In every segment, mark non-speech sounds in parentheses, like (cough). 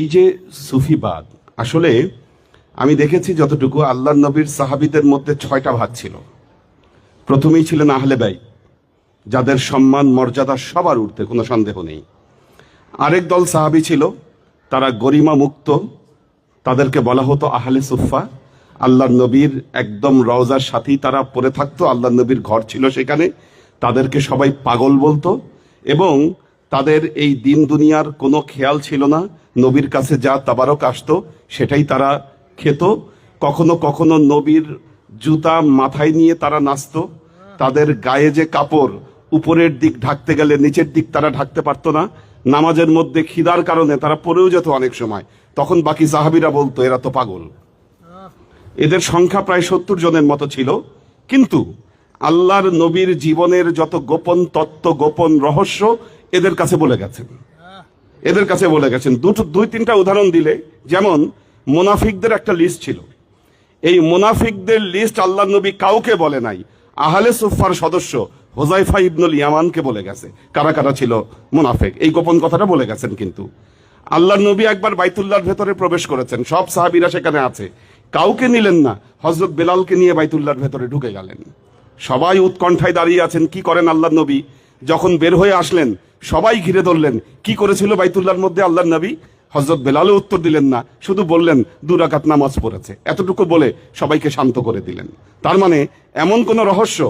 এই যে সুফিবাদ আসলে আমি দেখেছি যতটুকু আল্লাহ নবীর সাহাবিদের মধ্যে ছয়টা ভাগ ছিল। প্রথমেই ছিলেন আহলে বাই যাদের সম্মান, মর্যাদা সবার উঠতে কোনো সন্দেহ নেই। আরেক দল সাহাবি ছিল, তারা গরিমা মুক্ত, তাদেরকে বলা হতো আহলে সুফা আল্লাহ নবীর একদম রওজার সাথেই তারা পড়ে থাকতো আল্লাহ নবীর ঘর ছিল সেখানে, তাদেরকে সবাই পাগল বলতো। এবং তাদের এই দিন দুনিয়ার কোনো খেয়াল ছিল না। নবীর কাছে যা তাবারক আসতো, সেটাই তারা খেত। কখনো কখনো নবীর জুতা মাথায় নিয়ে তারা নাচতো। তাদের গায়ে যে কাপড়, উপরের দিক ঢাকতে গেলে নিচের দিক তারা ঢাকতে পারতো না। নামাজের মধ্যে খিদার কারণে তারা পড়েও যেত অনেক সময়। তখন বাকি সাহাবিরা বলতো, এরা তো পাগল। এদের সংখ্যা প্রায় সত্তর জনের মতো ছিল। কিন্তু আল্লাহর নবীর জীবনের যত গোপন তত্ত্ব, গোপন রহস্য এদের কাছে বলে গেছেন। এদের কাছে বলে গেছেন। দুটো, দুই, তিনটা উদাহরণ দিলে, যেমন মোনাফিকদের একটা লিস্ট ছিল। এই মোনাফিকদের লিস্ট আল্লাহ নবী কাউকে বলে নাই। আহলে সুফার সদস্য হোজাইফা ইবনুল ইয়ামানকে বলে গেছে। কারা কারা ছিল মোনাফিক? এই গোপন কথাটা বলে গেছেন কিন্তু। আল্লাহ নবী একবার বাইতুল্লাহর ভেতরে প্রবেশ করেছেন। সব সাহাবিরা সেখানে আছে। কাউকে নিলেন না। হজরত বেলালকে নিয়ে বাইতুল্লাহর ভেতরে ঢুকে গেলেন। সবাই উৎকণ্ঠায় দাঁড়িয়ে আছেন। কি করেন আল্লাহ নবী? যখন বের হয়ে আসলেন, সবাই ঘিরে ধরলেন। কি করেছিল বাইতুল্লাহর মধ্যে আল্লাহ নবী? হজরত বেলালও উত্তর দিলেন না, শুধু বললেন দুরাকাত নামাজ পড়েছে। এতটুকু বলে সবাইকে শান্ত করে দিলেন। তার মানে এমন কোন রহস্য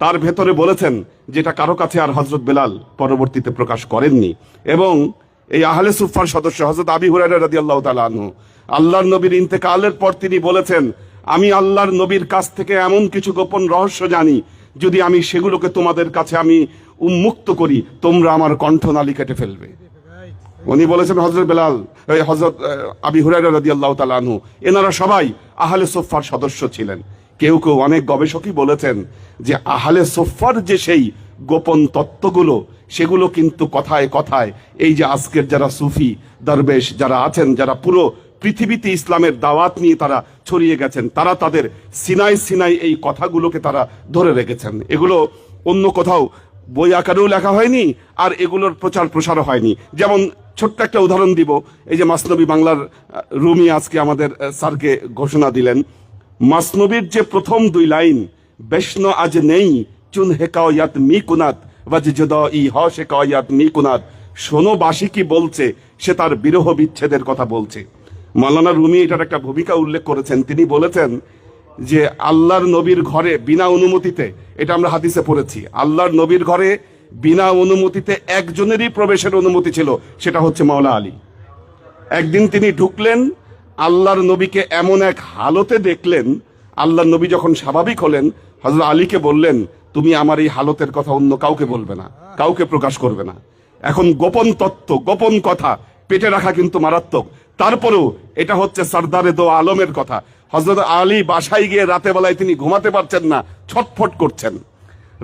তার ভেতরে বলেছেন যেটা কারও কাছে আর হজরত বেলাল পরবর্তীতে প্রকাশ করেননি। এবং এই আহলে সুফার সদস্য হজরত আবি হুরাইরা রাদিয়াল্লাহু তাআলা আনহু, আল্লাহর নবীর ইন্তেকালের পর তিনি বলেছেন, আমি আল্লাহর নবীর কাছ থেকে এমন কিছু গোপন রহস্য জানি, যদি আমি সেগুলোকে তোমাদের কাছে আমি উন্মুক্ত করি, তোমরা আমার কণ্ঠনালী কেটে ফেলবে। উনি বলেছেন হজরত বেলাল হজরত আবি হুরাইরা রাদিয়াল্লাহু তাআলা আনহু, এনারা সবাই আহলে সোফার সদস্য ছিলেন। কেউ কেউ অনেক গবেষকই বলেছেন যে আহলে সোফার যে সেই গোপন তত্ত্বগুলো, সেগুলো কিন্তু কথায় কথায় এই যে আজকের যারা সুফি, দরবেশ যারা আছেন, যারা পুরো পৃথিবীতে ইসলামের দাওয়াত নিয়ে তারা ছড়িয়ে গেছেন, তারা তাদের সিনাই সিনাই এই কথাগুলোকে তারা ধরে রেখেছেন। এগুলো অন্য কোথাও বই আকারেও লেখা হয়নি, আর এগুলোর প্রচার প্রসারও হয়নি। যেমন ছোট্ট একটা উদাহরণ দিব, এই যে মাসনবী বাংলার রুমি আজকে আমাদের স্যারকে ঘোষণা দিলেন। মাসনবীর যে প্রথম দুই লাইন, বেষ্ণ আজ নেই, চুন হেকায়াত মি কুনাত যদ ই হ শেকায়াত মি কুনাত। শোনো বাসি কি বলছে, সে তার বিরহ বিচ্ছেদের কথা বলছে। মালানা রুমি এটার একটা ভূমিকা উল্লেখ করেছেন। তিনি বলেছেন যে আল্লাহর নবীর ঘরে বিনা অনুমতিতে, এটা আমরা হাদিসে পড়েছি, আল্লাহর নবীর ঘরে বিনা অনুমতিতে একজনেরই প্রবেশের অনুমতি ছিল, সেটা হচ্ছে মাওলা আলী। একদিন তিনি ঢুকলেন, আল্লাহর নবীকে এমন এক হালতে দেখলেন, আল্লাহর নবী যখন স্বাভাবিক হলেন হজরত আলীকে বললেন, তুমি আমার এই হালতের কথা অন্য কাউকে বলবে না, কাউকে প্রকাশ করবে না। এখন গোপন তত্ত্ব, গোপন কথা, পেটে রাখা কিন্তু মারাত্মক। তারপরেও এটা হচ্ছে সর্দারে দো আলমের কথা। হজরত আলী বাসায় গিয়ে রাতে বেলায় তিনি ঘুমাতে পারছেন না, ছটফট করছেন।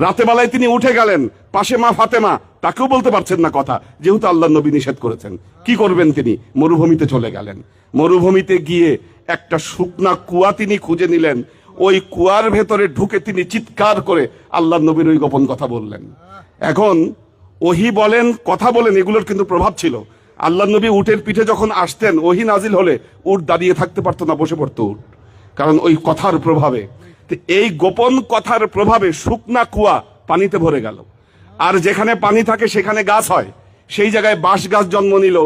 রাতে বেলায় তিনি উঠে গেলেন, পাশে মা ফাতেমা, তাকেও বলতে পারছেন না কথা, যেহেতু আল্লাহ নবী নিষেধ করেছেন। কি করবেন তিনি? মরুভূমিতে চলে গেলেন। মরুভূমিতে গিয়ে একটা শুকনা কুয়া তিনি খুঁজে নিলেন। ওই কুয়ার ভেতরে ঢুকে তিনি চিৎকার করে আল্লাহ নবীর ওই গোপন কথা বললেন। এখন ওহি বলেন, কথা বলেন, এগুলোর কিন্তু প্রভাব ছিল। আল্লাহ নবী উটের পিঠে যখন আসতেন, ওহি নাজিল হলে উট দাঁড়িয়ে থাকতে পারতো না, বসে পড়তো উট। কারণ ওই কথার প্রভাবে। এই গোপন কথার প্রভাবে শুকনা কুয়া পানিতে ভরে গেল। আর যেখানে পানি থাকে সেখানে গাছ হয়। সেই জায়গায় বাঁশ গাছ জন্ম নিল।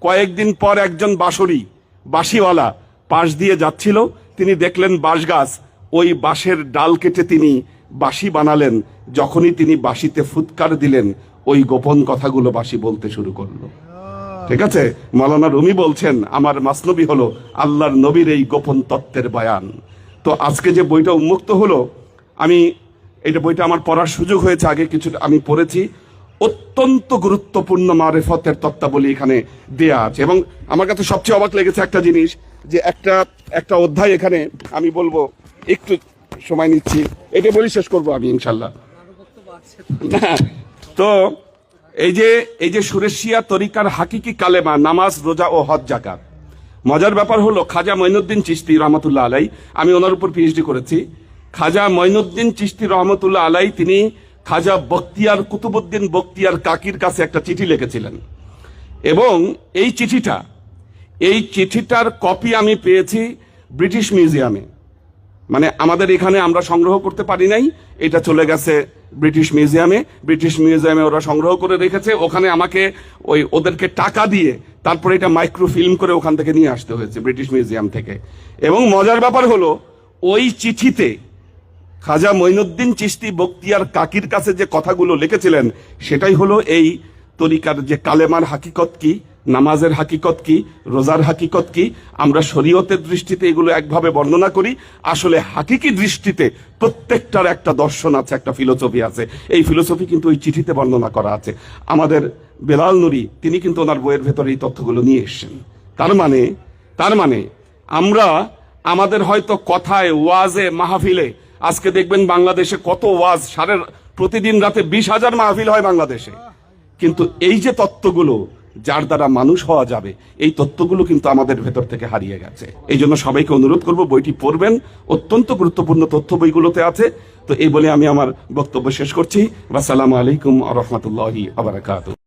কয়েকদিন পর একজন বাঁশরি, বাঁশিওয়ালা পাশ দিয়ে যাচ্ছিল। তিনি দেখলেন বাঁশ গাছ ওই বাঁশের ডাল কেটে তিনি বাঁশি বানালেন। যখনই তিনি বাঁশিতে ফুৎকার দিলেন, ওই গোপন কথাগুলো বাঁশি বলতে শুরু করল। ঠিক আছে? মালানা রুমি বলছেন আমার মাসনবী হলো আল্লাহর নবীর এই গোপন তত্ত্বের বয়ান। তো আজকে যে বইটা উন্মুক্ত হলো আমি এটা বইটা আমার পড়ার সুযোগ হয়েছে আগে কিছু আমি পড়েছি অত্যন্ত গুরুত্বপূর্ণ মারেফতের তত্ত্বাবলী এখানে দেয়া আছে। এবং আমার কাছে সবচেয়ে অবাক লেগেছে একটা জিনিস যে একটা একটা অধ্যায় এখানে আমি বলব একটু সময় নিচ্ছি। এটা বলি শেষ করব আমি ইনশাল্লাহ। (laughs) তো এই যে এই যে সুরেশিয়া তরিকার হাকিকি কালেমা, নামাজ, রোজা ও হজ জাকাত। মজার ব্যাপার হলো, খাজা মঈনুদ্দিন চিস্তি রহমতুল্লাহ আলাই, আমি ওনার উপর পিএইচডি করেছি। খাজা মঈনুদ্দিন চিস্তি রহমতুল্লাহ আলাই, তিনি খাজা বখতিয়ার কুতুবুদ্দিন বখতিয়ার কাকির কাছে একটা চিঠি লিখেছিলেন। এবং এই চিঠিটা, এই চিঠিটার কপি আমি পেয়েছি ব্রিটিশ মিউজিয়ামে। মানে আমাদের এখানে আমরা সংগ্রহ করতে পারি নাই, এটা চলে গেছে ব্রিটিশ মিউজিয়ামে ব্রিটিশ মিউজিয়ামে ওরা সংগ্রহ করে রেখেছে। ওখানে আমাকে ওই ওদেরকে টাকা দিয়ে তারপরে এটা মাইক্রোফিল্ম করে ওখান থেকে নিয়ে আসতে হয়েছে, ব্রিটিশ মিউজিয়াম থেকে। এবং মজার ব্যাপার হলো, ওই চিঠিতে খাজা মঈনুদ্দিন চিশতি বক্তিয়ার কাকির কাছে যে কথাগুলো লিখেছিলেন, সেটাই হলো এই তরিকার যে কালেমার হাকিকত কি নামাজের হাকিকত কি, রোজার হাকিকত কি? আমরা শরীয়তের দৃষ্টিতে এগুলো একভাবে বর্ণনা করি। আসলে হাকিকি দৃষ্টিতে প্রত্যেকটার একটা দর্শন আছে, একটা ফিলোসফি আছে। এই ফিলোসফি কিন্তু ওই চিঠিতে বর্ণনা করা আছে। আমাদের বেলাল নুরি, তিনি কিন্তু ওনার বইয়ের ভেতরে এই তথ্যগুলো নিয়ে এসছেন। তার মানে তার মানে আমরা আমাদের হয়তো কথায়, ওয়াজে, মাহফিলে, আজকে দেখবেন বাংলাদেশে কত ওয়াজ, সারের প্রতিদিন রাতে বিশ হাজার মাহফিল হয় বাংলাদেশে। কিন্তু এই যে তত্ত্বগুলো যার দ্বারা মানুষ হওয়া যাবে, এই তত্ত্বগুলো কিন্তু আমাদের ভেতর থেকে হারিয়ে গেছে। এই জন্য সবাইকে অনুরোধ করব, বইটি পড়বেন, অত্যন্ত গুরুত্বপূর্ণ তথ্য বইগুলোতে আছে। তো এই বলে আমি আমার বক্তব্য শেষ করছি। আসসালামু আলাইকুম আ রহমতুল্লাহি আবরাকাত